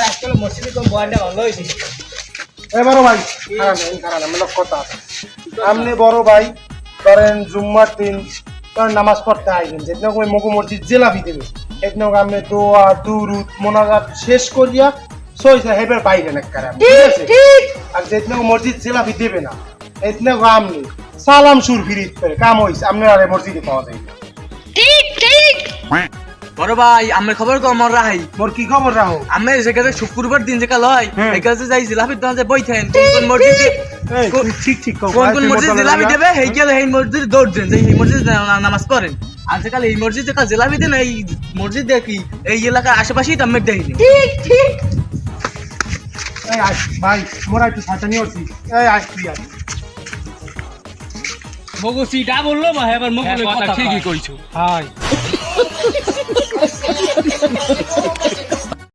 আজকাল মসজিদে কোন বয়ানটা ভালো হয়েছে। এ বড় ভাই। খারাপ না খারাপ মানে কথা আপনি বড় ভাই ধরেন জুম্মার দিন ধরেন নামাজ পড়তে আইবেন যেদিন ওই মগু মসজিদ জেলাপি দেবে সেদিন আপনি দোয়া দুরুদ মোনাজাত শেষ করিয়া সইসা হেবের বাইরে না কারা ঠিক আছে? আর যেদিন মসজিদ জেলাপি দেবে না আপনি সালাম সুর ফিরিত করে কাম হইছে আর এই মসজিদে পাওয়া যায় না। বড় ভাই আমার খবর কম আমার রাহাই? মোর কি খবর রাখো আমি যেখানে শুক্রবার দিন যেকাল হয় হ্যাঁ। এখানে যে যাই জিলাপি দোকান যে বই থাকেন কোন কোন মসজিদে ঠিক ঠিক কোন কোন তুই জিলাপি দেবে এই গেলে এই মসজিদে দৌড় দেন এই মসজিদে নামাজ পড়েন। আর যেকাল এই মসজিদ যেকাল জিলাপি দেন এই মসজিদ দেখি এই এলাকার আশেপাশেই তো আমি দেখিনি এই আয়, ভাই মোরা একটু সাঁচানি হচ্ছি। এই আয় তুই আয়। মগু সিটা বলল বা এবার মগু কথা ঠিকই কইছো। হাই।